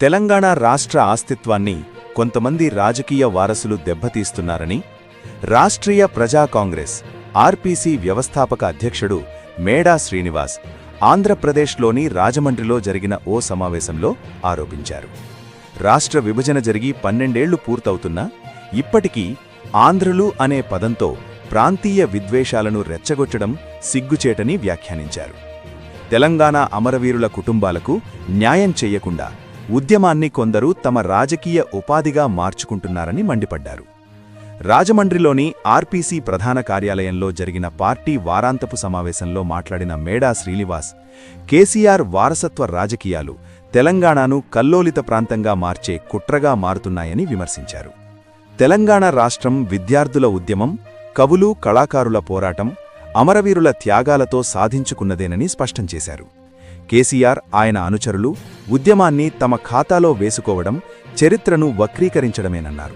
తెలంగాణ రాష్ట్ర ఆస్తిత్వాన్ని కొంతమంది రాజకీయ వారసులు దెబ్బతీస్తున్నారని రాష్ట్రీయ ప్రజా కాంగ్రెస్ ఆర్పీసీ వ్యవస్థాపక అధ్యక్షుడు మేడా శ్రీనివాస్ ఆంధ్రప్రదేశ్లోని రాజమండ్రిలో జరిగిన ఓ సమావేశంలో ఆరోపించారు. రాష్ట్ర విభజన జరిగి పన్నెండేళ్ళు పూర్తవుతున్నా ఇప్పటికీ ఆంధ్రులు అనే పదంతో ప్రాంతీయ విద్వేషాలను రెచ్చగొట్టడం సిగ్గుచేటని వ్యాఖ్యానించారు. తెలంగాణ అమరవీరుల కుటుంబాలకు న్యాయం చెయ్యకుండా ఉద్యమాన్ని కొందరు తమ రాజకీయ ఉపాధిగా మార్చుకుంటున్నారని మండిపడ్డారు. రాజమండ్రిలోని ఆర్పీసీ ప్రధాన కార్యాలయంలో జరిగిన పార్టీ వారాంతపు సమావేశంలో మాట్లాడిన మేడా శ్రీనివాస్ కేసీఆర్ వారసత్వ రాజకీయాలు తెలంగాణను కల్లోలిత ప్రాంతంగా మార్చే కుట్రగా మారుతున్నాయని విమర్శించారు. తెలంగాణ రాష్ట్రం విద్యార్థుల ఉద్యమం కవులు కళాకారుల పోరాటం అమరవీరుల త్యాగాలతో సాధించుకున్నదేనని స్పష్టం చేశారు. కేసీఆర్ ఆయన అనుచరులు ఉద్యమాన్ని తమ ఖాతాలో వేసుకోవడం చరిత్రను వక్రీకరించడమేనన్నారు.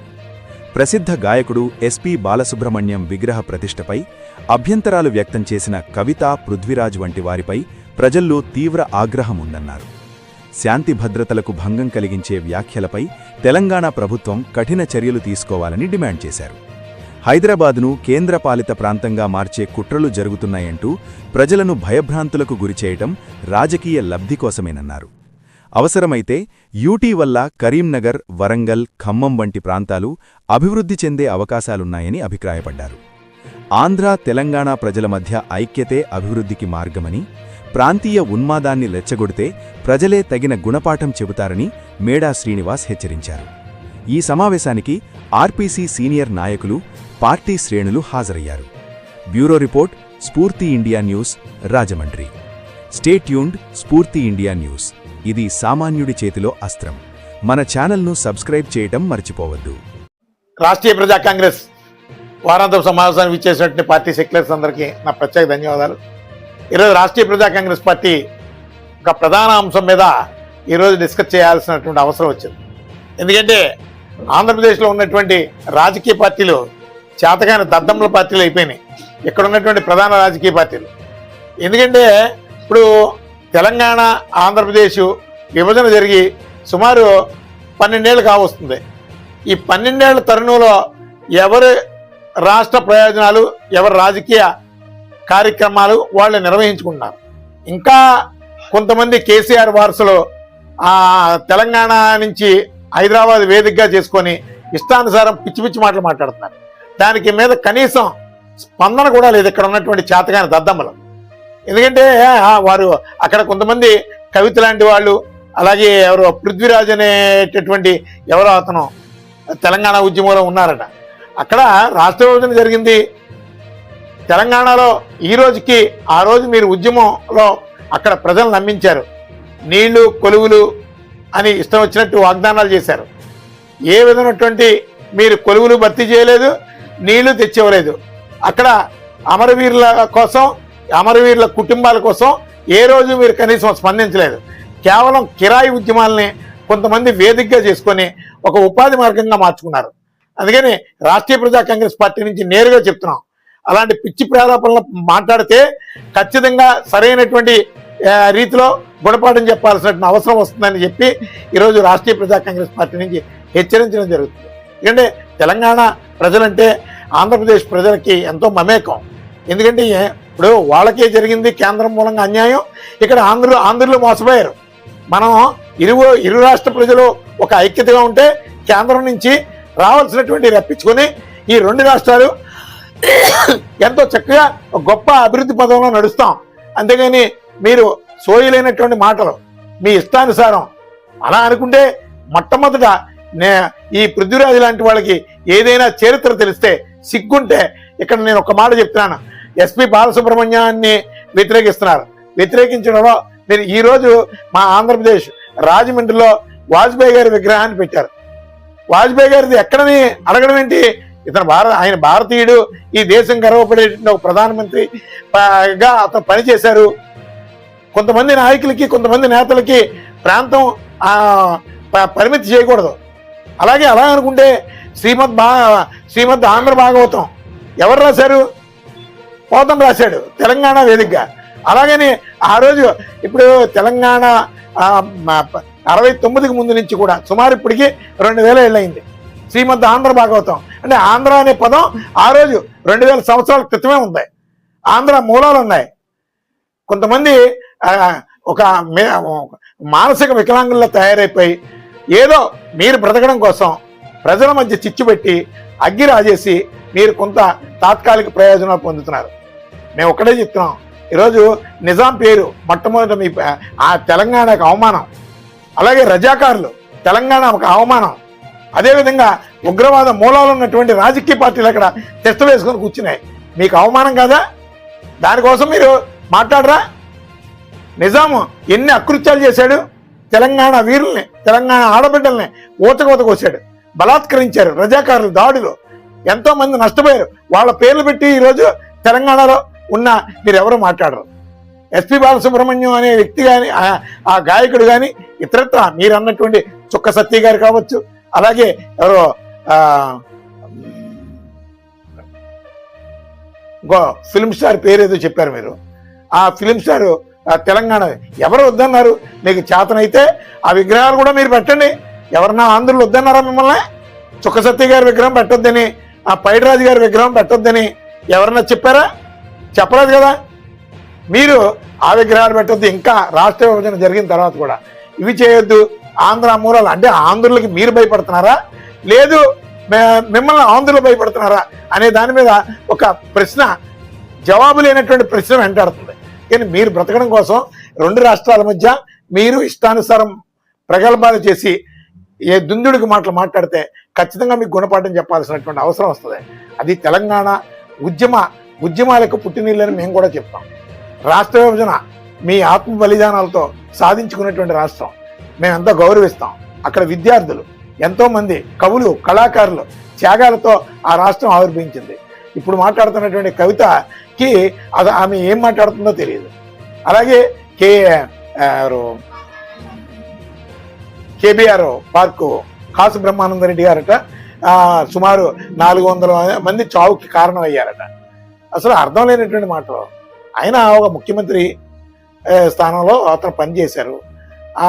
ప్రసిద్ధ గాయకుడు ఎస్పి బాలసుబ్రహ్మణ్యం విగ్రహ ప్రతిష్టపై అభ్యంతరాలు వ్యక్తం చేసిన కవిత పృథ్వీరాజ్ వంటి వారిపై ప్రజల్లో తీవ్ర ఆగ్రహం ఉందన్నారు. శాంతి భద్రతలకు భంగం కలిగించే వ్యాఖ్యలపై తెలంగాణ ప్రభుత్వం కఠిన చర్యలు తీసుకోవాలని డిమాండ్ చేశారు. హైదరాబాద్ను కేంద్రపాలిత ప్రాంతంగా మార్చే కుట్రలు జరుగుతున్నాయంటూ ప్రజలను భయభ్రాంతులకు గురిచేయటం రాజకీయ లబ్ధి కోసమేనన్నారు. అవసరమైతే యూటీ వల్ల కరీంనగర్ వరంగల్ ఖమ్మం వంటి ప్రాంతాలు అభివృద్ధి చెందే అవకాశాలున్నాయని అభిప్రాయపడ్డారు. ఆంధ్ర తెలంగాణ ప్రజల మధ్య ఐక్యతే అభివృద్ధికి మార్గమని ప్రాంతీయ ఉన్మాదాన్ని రెచ్చగొడితే ప్రజలే తగిన గుణపాఠం చెబుతారని మేడా శ్రీనివాస్ హెచ్చరించారు. ఈ సమావేశానికి ఆర్పీసీ సీనియర్ నాయకులు పార్టీ శ్రేణులు హాజరయ్యారు. Bureau report Spoorthi India news Rajahmundry. State యూన్డ్ Spoorthi India news. ఇది సామాన్యుడి చేతిలో అస్త్రం. మన ఛానల్ను సబ్స్క్రైబ్ చేయటం మర్చిపోవద్దు. రాష్ట్రీయ ప్రజా కాంగ్రెస్ వారాంతపు సమావేశానికి ఇచ్చేసినటువంటి పార్టీ సెక్యులర్స్ అందరికీ నా ప్రత్యేక ధన్యవాదాలు. ఈరోజు రాష్ట్రీయ ప్రజా కాంగ్రెస్ పార్టీ ఒక ప్రధాన అంశం మీద ఈరోజు డిస్కస్ చేయాల్సినటువంటి అవసరం వచ్చింది. ఎందుకంటే ఆంధ్రప్రదేశ్లో ఉన్నటువంటి రాజకీయ పార్టీలు చేతకాని దద్దమ్మల పార్టీలు అయిపోయినాయి. ఇక్కడ ఉన్నటువంటి ప్రధాన రాజకీయ పార్టీలు. ఎందుకంటే ఇప్పుడు తెలంగాణ ఆంధ్రప్రదేశ్ విభజన జరిగి సుమారు పన్నెండేళ్ళు కావస్తుంది. ఈ పన్నెండేళ్ళ తరుణంలో ఎవరి రాష్ట్ర ప్రయోజనాలు ఎవరి రాజకీయ కార్యక్రమాలు వాళ్ళు నిర్వహించుకుంటున్నారు. ఇంకా కొంతమంది కేసీఆర్ వారసులు ఆ తెలంగాణ నుంచి హైదరాబాద్ వేదికగా చేసుకొని ఇష్టానుసారం పిచ్చి పిచ్చి మాటలు మాట్లాడుతున్నారు. దానికి మీద కనీసం స్పందన కూడా లేదు ఇక్కడ ఉన్నటువంటి చేతగాని దద్దమ్మలు. ఎందుకంటే వారు అక్కడ కొంతమంది కవిత లాంటి వాళ్ళు అలాగే ఎవరు పృథ్వీరాజ్ అనేటటువంటి ఎవరో అతను తెలంగాణ ఉద్యమంలో ఉన్నారట. అక్కడ రాష్ట్ర విభజన జరిగింది. తెలంగాణలో ఈ రోజుకి ఆ రోజు మీరు ఉద్యమంలో అక్కడ ప్రజలు నమ్మించారు. నీళ్ళు కొలువులు అని ఇష్టం వచ్చినట్టు వాగ్దానాలు చేశారు. ఏ విధమైనటువంటి మీరు కొలువులు భర్తీ చేయలేదు నీళ్ళు తెచ్చివ్వలేదు అక్కడ అమరవీరుల కోసం అమరవీరుల కుటుంబాల కోసం ఏ రోజు మీరు కనీసం స్పందించలేదు. కేవలం కిరాయి ఉద్యమాలని కొంతమంది వేదికగా చేసుకొని ఒక ఉపాధి మార్గంగా మార్చుకున్నారు. అందుకని రాష్ట్రీయ ప్రజా కాంగ్రెస్ పార్టీ నుంచి నేరుగా చెప్తున్నాం. అలాంటి పిచ్చి ప్రారోపణలు మాట్లాడితే ఖచ్చితంగా సరైనటువంటి రీతిలో గుణపాఠం చెప్పాల్సిన అవసరం వస్తుందని చెప్పి ఈరోజు రాష్ట్రీయ ప్రజా కాంగ్రెస్ పార్టీ నుంచి హెచ్చరించడం జరుగుతుంది. ఎందుకంటే తెలంగాణ ప్రజలంటే ఆంధ్రప్రదేశ్ ప్రజలకి ఎంతో మమేకం. ఎందుకంటే ఇప్పుడు వాళ్ళకే జరిగింది కేంద్రం మూలంగా అన్యాయం. ఇక్కడ ఆంధ్రులు ఆంధ్రులు మోసపోయారు. మనం ఇరు ఇరు రాష్ట్ర ప్రజలు ఒక ఐక్యతగా ఉంటే కేంద్రం నుంచి రావాల్సినటువంటి రప్పించుకొని ఈ రెండు రాష్ట్రాలు ఎంతో చక్కగా గొప్ప అభివృద్ధి పదంలో నడుస్తాం. అంతేగాని మీరు సోయలేనటువంటి మాటలు మీ ఇష్టానుసారం. అలా అనుకుంటే మొట్టమొదట నే ఈ పృథ్వీరాజు లాంటి వాళ్ళకి ఏదైనా చరిత్ర తెలిస్తే సిగ్గుంటే ఇక్కడ నేను ఒక మాట చెప్తున్నాను. ఎస్పి బాలసుబ్రహ్మణ్యాన్ని వ్యతిరేకిస్తున్నారు. వ్యతిరేకించడంలో మీరు ఈరోజు మా ఆంధ్రప్రదేశ్ రాజమండ్రిలో వాజ్పేయి గారి విగ్రహాన్ని పెట్టారు. వాజ్పేయి గారిది ఎక్కడని అడగడం ఏంటి? ఇతను భారత ఆయన భారతీయుడు ఈ దేశం గర్వపడే ఒక ప్రధానమంత్రి అతను పనిచేశారు. కొంతమంది నాయకులకి కొంతమంది నేతలకి ప్రాంతం ప- పరిమితి చేయకూడదు. అలాగే అలా అనుకుంటే శ్రీమద్ బా శ్రీమద్ ఆంధ్ర భాగవతం ఎవరు రాశారు? పోతం రాశాడు తెలంగాణ వేదికగా. అలాగని ఆ రోజు ఇప్పుడు తెలంగాణ అరవై తొమ్మిదికి ముందు నుంచి కూడా సుమారు ఇప్పటికి రెండు వేల ఏళ్ళయింది శ్రీమద్ ఆంధ్ర భాగవతం. అంటే ఆంధ్ర అనే పదం ఆ రోజు రెండు వేల సంవత్సరాల క్రితమే ఉంది. ఆంధ్ర మూలాలు ఉన్నాయి. కొంతమంది ఒక మానసిక వికలాంగుల్లో తయారైపోయి ఏదో మీరు బ్రతకడం కోసం ప్రజల మధ్య చిచ్చు పెట్టి అగ్గి రాజేసి మీరు కొంత తాత్కాలిక ప్రయోజనాలు పొందుతున్నారు. మేము ఒకటే చెప్తున్నాం. ఈరోజు నిజాం పేరు మొట్టమొదటి మీ ఆ తెలంగాణకు అవమానం. అలాగే రజాకారులు తెలంగాణ ఒక అవమానం. అదేవిధంగా ఉగ్రవాద మూలాలు ఉన్నటువంటి రాజకీయ పార్టీలు అక్కడ తెస్త వేసుకొని కూర్చున్నాయి. మీకు అవమానం కదా? దానికోసం మీరు మాట్లాడరా? నిజాము ఎన్ని అకృత్యాలు చేశాడు? తెలంగాణ వీరుల్ని తెలంగాణ ఆడబిడ్డల్ని ఊచకోత కోసాడు. బలాత్కరించారు రజాకారులు దాడులు. ఎంతో మంది నష్టపోయారు. వాళ్ళ పేర్లు పెట్టి ఈరోజు తెలంగాణలో ఉన్న మీరు ఎవరు మాట్లాడరు ఎస్పి బాలసుబ్రహ్మణ్యం అనే వ్యక్తి కానీ ఆ గాయకుడు కానీ ఇతరత్ర మీరు అన్నటువంటి చుక్క సత్య గారు కావచ్చు అలాగే ఎవరో ఇంకో ఫిల్మ్ స్టార్ పేరు ఏదో చెప్పారు మీరు. ఆ ఫిలిం స్టార్ తెలంగాణ. ఎవరు వద్దన్నారు? మీకు చేతనైతే ఆ విగ్రహాలు కూడా మీరు పెట్టండి. ఎవరన్నా ఆంధ్రులు వద్దన్నారా మిమ్మల్ని? చుక్కసత్తి గారి విగ్రహం పెట్టొద్దని ఆ పైడిరాజు గారి విగ్రహం పెట్టొద్దని ఎవరన్నా చెప్పారా? చెప్పలేదు కదా. మీరు ఆ విగ్రహాలు పెట్టొద్దు. ఇంకా రాష్ట్ర విభజన జరిగిన తర్వాత కూడా ఇవి చేయొద్దు. ఆంధ్ర మూలాలు అంటే ఆంధ్రులకి మీరు భయపడుతున్నారా? లేదు మిమ్మల్ని ఆంధ్రులు భయపడుతున్నారా? అనే దాని మీద ఒక ప్రశ్న జవాబు లేనటువంటి ప్రశ్న వెంటాడుతుంది. కానీ మీరు బ్రతకడం కోసం రెండు రాష్ట్రాల మధ్య మీరు ఇష్టానుసారం ప్రగల్భాలు చేసి ఏ దుందుడికి మాటలు మాట్లాడితే ఖచ్చితంగా మీకు గుణపాఠం చెప్పాల్సినటువంటి అవసరం వస్తుంది. అది తెలంగాణ ఉద్యమ ఉద్యమాలకు పుట్టినీళ్ళని మేము కూడా చెప్తాం. రాష్ట్ర విభజన మీ ఆత్మ బలిదానాలతో సాధించుకున్నటువంటి రాష్ట్రం. మేము ఎంతో గౌరవిస్తాం. అక్కడ విద్యార్థులు ఎంతోమంది కవులు కళాకారులు త్యాగాలతో ఆ రాష్ట్రం ఆవిర్భవించింది. ఇప్పుడు మాట్లాడుతున్నటువంటి కవితకి అది ఆమె ఏం మాట్లాడుతుందో తెలియదు. అలాగే K KBR KBR park Kasu Brahmananda Reddy గారట. సుమారు నాలుగు వందల మంది చావుకి కారణమయ్యారట. అసలు అర్థం లేనటువంటి మాటలు. ఆయన ఒక ముఖ్యమంత్రి స్థానంలో అతను పనిచేశారు. ఆ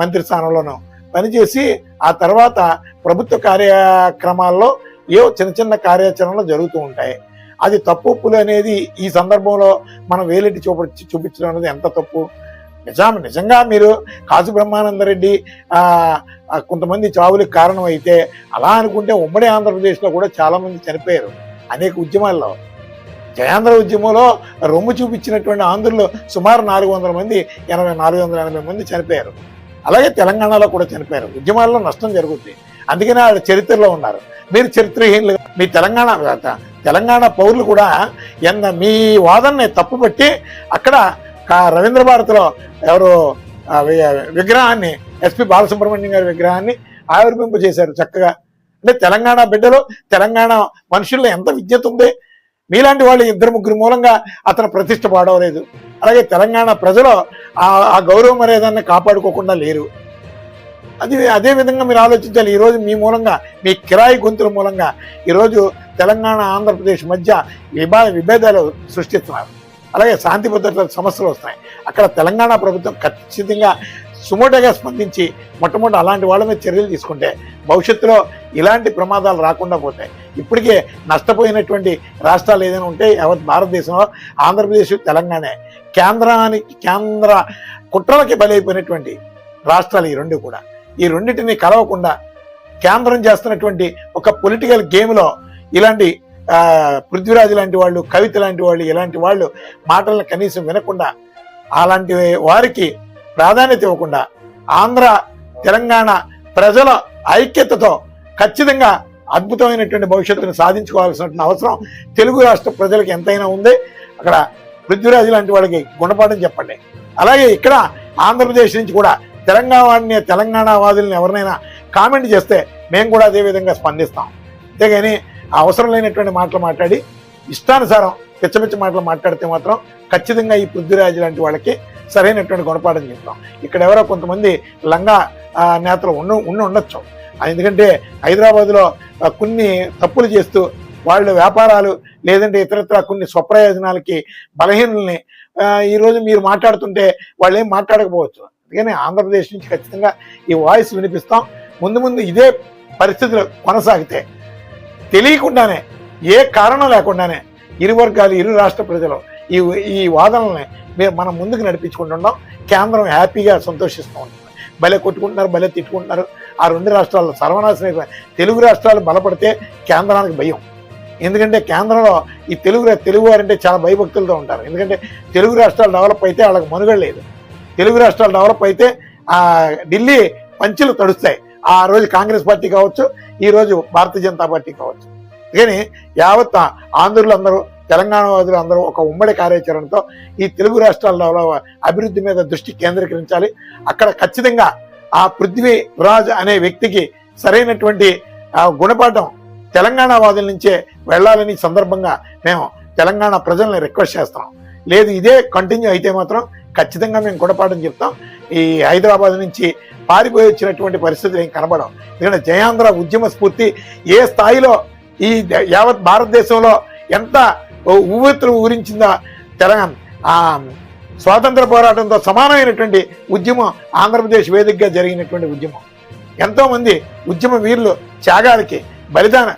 మంత్రి స్థానంలోనూ పనిచేసి ఆ తర్వాత ప్రభుత్వ కార్యక్రమాల్లో ఏవో చిన్న చిన్న కార్యాచరణలు జరుగుతూ ఉంటాయి. అది తప్పు ఒప్పులు అనేది ఈ సందర్భంలో మనం వేలెట్టి చూప చూపించడం అనేది ఎంత తప్పు? నిజాం నిజంగా మీరు కాసు బ్రహ్మానందరెడ్డి రెడ్డి కొంతమంది చావులకు కారణం అయితే అలా అనుకుంటే ఉమ్మడి ఆంధ్రప్రదేశ్లో కూడా చాలామంది చనిపోయారు అనేక ఉద్యమాల్లో. జయాంధ్ర ఉద్యమంలో రొమ్ము చూపించినటువంటి ఆంధ్రులు సుమారు నాలుగు వందల మంది ఎనభై నాలుగు వందల ఎనభై మంది చనిపోయారు. అలాగే తెలంగాణలో కూడా చనిపోయారు. ఉద్యమాల్లో నష్టం జరుగుతుంది అందుకనే వాళ్ళు చరిత్రలో ఉన్నారు. మీరు చరిత్రహీనులు మీ తెలంగాణ తెలంగాణ పౌరులు కూడా ఎన్న మీ వాదనని తప్పుపట్టి అక్కడ రవీంద్ర భారతిలో ఎవరు విగ్రహాన్ని ఎస్పి బాలసుబ్రహ్మణ్యం గారి విగ్రహాన్ని ఆవిర్భింప చేశారు చక్కగా. అంటే తెలంగాణ బిడ్డలు తెలంగాణ మనుషుల్లో ఎంత విద్యత ఉంది? మీలాంటి వాళ్ళు ఇద్దరు ముగ్గురు మూలంగా అతను ప్రతిష్ట పాడవలేదు. అలాగే తెలంగాణ ప్రజలు ఆ ఆ అనేదాన్ని కాపాడుకోకుండా లేరు. అది అదే విధంగా మీరు ఆలోచించాలి. ఈరోజు మీ మూలంగా మీ కిరాయి గొంతుల మూలంగా ఈరోజు తెలంగాణ ఆంధ్రప్రదేశ్ మధ్య విభా విభేదాలు సృష్టిస్తున్నారు. అలాగే శాంతి భద్రతల సమస్యలు వస్తాయి అక్కడ తెలంగాణ ప్రభుత్వం ఖచ్చితంగా సుమోటగా స్పందించి మొట్టమొదటి అలాంటి వాళ్ళ మీద చర్యలు తీసుకుంటే భవిష్యత్తులో ఇలాంటి ప్రమాదాలు రాకుండా పోతాయి. ఇప్పటికే నష్టపోయినటువంటి రాష్ట్రాలు ఏదైనా ఉంటే యావత్ భారతదేశంలో ఆంధ్రప్రదేశ్ తెలంగాణ. కేంద్రానికి కేంద్ర కుట్రలకి బలైపోయినటువంటి రాష్ట్రాలు ఈ రెండు కూడా. ఈ రెండింటిని కలవకుండా కేంద్రం చేస్తున్నటువంటి ఒక పొలిటికల్ గేమ్లో ఇలాంటి పృథ్వీరాజు లాంటి వాళ్ళు కవిత లాంటి వాళ్ళు ఇలాంటి వాళ్ళు మాటలను కనీసం వినకుండా అలాంటి వారికి ప్రాధాన్యత ఇవ్వకుండా ఆంధ్ర తెలంగాణ ప్రజల ఐక్యతతో ఖచ్చితంగా అద్భుతమైనటువంటి భవిష్యత్తును సాధించుకోవాల్సినటువంటి అవసరం తెలుగు రాష్ట్ర ప్రజలకు ఎంతైనా ఉంది. అక్కడ పృథ్వీరాజు లాంటి వాళ్ళకి గుణపాఠం చెప్పండి. అలాగే ఇక్కడ ఆంధ్రప్రదేశ్ నుంచి కూడా తెలంగాణ తెలంగాణ వాదులను ఎవరినైనా కామెంట్ చేస్తే మేము కూడా అదే విధంగా స్పందిస్తాం. అంతేగాని అవసరం లేనటువంటి మాటలు మాట్లాడి ఇష్టానుసారం పిచ్చ మాటలు మాట్లాడితే మాత్రం ఖచ్చితంగా ఈ పృథ్వీరాజు లాంటి వాళ్ళకి సరైనటువంటి గుణపాఠం చెప్తాం. ఇక్కడ ఎవరో కొంతమంది లంగా నేతలు ఉండ ఉండి ఉండొచ్చు. ఎందుకంటే హైదరాబాద్లో కొన్ని తప్పులు చేస్తూ వాళ్ళు వ్యాపారాలు లేదంటే ఇతరత్ర కొన్ని స్వప్రయోజనాలకి బలహీనుల్ని ఈరోజు మీరు మాట్లాడుతుంటే వాళ్ళు ఏం మాట్లాడకపోవచ్చు. అందుకని ఆంధ్రప్రదేశ్ నుంచి ఖచ్చితంగా ఈ వాయిస్ వినిపిస్తాం. ముందు ముందు ఇదే పరిస్థితులు కొనసాగితే తెలియకుండానే ఏ కారణం లేకుండానే ఇరు వర్గాలు ఇరు రాష్ట్ర ప్రజలు ఈ ఈ వాదనల్ని మేము మనం ముందుకు నడిపించుకుంటున్నాం కేంద్రం హ్యాపీగా సంతోషిస్తూ ఉంటుంది. భలే కొట్టుకుంటున్నారు భలే తిట్టుకుంటున్నారు. ఆ రెండు రాష్ట్రాల్లో సర్వనాశన తెలుగు రాష్ట్రాలు బలపడితే కేంద్రానికి భయం. ఎందుకంటే కేంద్రంలో ఈ తెలుగు తెలుగు వారంటే చాలా భయభక్తులతో ఉంటారు. ఎందుకంటే తెలుగు రాష్ట్రాలు డెవలప్ అయితే వాళ్ళకి మనుగడ లేదు. తెలుగు రాష్ట్రాలు డెవలప్ అయితే ఆ ఢిల్లీ పంచులు తడుస్తాయి. ఆ రోజు కాంగ్రెస్ పార్టీ కావచ్చు ఈ రోజు భారతీయ జనతా పార్టీ కావచ్చు. కానీ యావత్ ఆంధ్రులు అందరూ తెలంగాణ వాదులు అందరూ ఒక ఉమ్మడి కార్యాచరణతో ఈ తెలుగు రాష్ట్రాల్లో అభివృద్ధి మీద దృష్టి కేంద్రీకరించాలి. అక్కడ ఖచ్చితంగా ఆ పృథ్వీ రాజ్ అనే వ్యక్తికి సరైనటువంటి గుణపాఠం తెలంగాణ వాదుల నుంచే వెళ్ళాలని సందర్భంగా మేము తెలంగాణ ప్రజల్ని రిక్వెస్ట్ చేస్తున్నాం. లేదు ఇదే కంటిన్యూ అయితే మాత్రం ఖచ్చితంగా మేము గుణపాఠం చెప్తాం. ఈ హైదరాబాద్ నుంచి పారిపోయి వచ్చినటువంటి పరిస్థితులు ఏం కనబడం ఎందుకంటే జయాంధ్ర ఉద్యమ స్ఫూర్తి ఏ స్థాయిలో ఈ యావత్ భారతదేశంలో ఎంత ఉవ్వెత్తులు ఊరించిందో తెలంగాణ. ఆ స్వాతంత్ర పోరాటంతో సమానమైనటువంటి ఉద్యమం ఆంధ్రప్రదేశ్ వేదికగా జరిగినటువంటి ఉద్యమం. ఎంతోమంది ఉద్యమ వీరులు త్యాగాలకి బలిదాన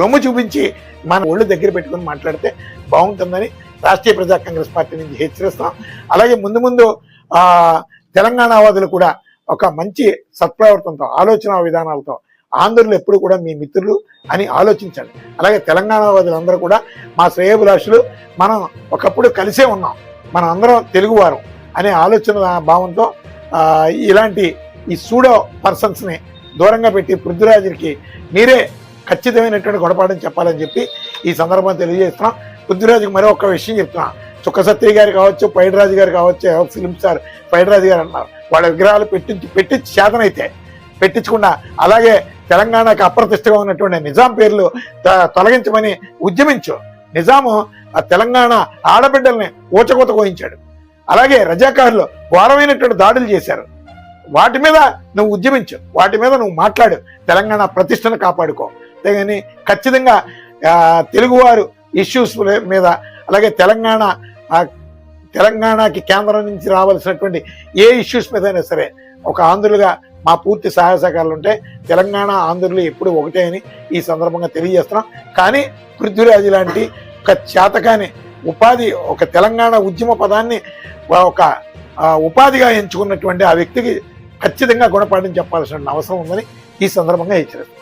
రొమ్ము చూపించి మన ఒళ్ళు దగ్గర పెట్టుకుని మాట్లాడితే బాగుంటుందని రాష్ట్రీయ ప్రజా కాంగ్రెస్ పార్టీ నుంచి హెచ్చరిస్తాం అలాగే ముందు ముందు తెలంగాణవాదులు తెలంగాణ వాదులు కూడా ఒక మంచి సత్ప్రవర్తనతో ఆలోచన విధానాలతో ఆంధ్రులు ఎప్పుడు కూడా మీ మిత్రులు అని ఆలోచించండి అలాగే తెలంగాణ వాదులందరూ కూడా మా శ్రేయభిలాషులు మనం ఒకప్పుడు కలిసే ఉన్నాం. మనం అందరం తెలుగువారం అనే ఆలోచన భావంతో ఇలాంటి ఈ సూడో పర్సన్స్ని దూరంగా పెట్టి పృథ్వీరాజుకి మీరే ఖచ్చితమైనటువంటి గుణపాఠం చెప్పాలని చెప్పి ఈ సందర్భం తెలియజేస్తున్నాం. పృథ్వీరాజుకి మరో ఒక్క విషయం చెప్తున్నా. చుక్కసత్రి గారు కావచ్చు పైడిరాజు గారు కావచ్చు ఫిలిం స్టార్ పైడిరాజు గారు అన్నారు వాళ్ళ విగ్రహాలు పెట్టించి పెట్టించి చేతనైతే పెట్టించకుండా అలాగే తెలంగాణకు అప్రతిష్టగా ఉన్నటువంటి నిజాం పేర్లు త- తొలగించమని ఉద్యమించు. నిజాము ఆ తెలంగాణ ఆడబిడ్డల్ని ఊచకూత కోయించాడు. అలాగే రజాకారులు ఘోరమైనటువంటి దాడులు చేశారు. వాటి మీద నువ్వు ఉద్యమించు. వాటి మీద నువ్వు మాట్లాడు. తెలంగాణ ప్రతిష్టను కాపాడుకో. అంతేగాని ఖచ్చితంగా తెలుగువారు ఇష్యూస్ మీద అలాగే తెలంగాణ తెలంగాణకి కేంద్రం నుంచి రావాల్సినటువంటి ఏ ఇష్యూస్ మీద అయినా సరే ఒక ఆంధ్రులుగా మా పూర్తి సహాయ సహకారాలు ఉంటే తెలంగాణ ఆంధ్రులు ఎప్పుడు ఒకటే అని ఈ సందర్భంగా తెలియజేస్తున్నాం. కానీ పృథ్వీరాజు లాంటి ఒక చేతకాని ఉపాధి ఒక తెలంగాణ ఉద్యమ పదాన్ని ఒక ఉపాధిగా ఎంచుకున్నటువంటి ఆ వ్యక్తికి ఖచ్చితంగా గుణపాఠం చెప్పాల్సిన అవసరం ఉందని ఈ సందర్భంగా హెచ్చరిస్తాం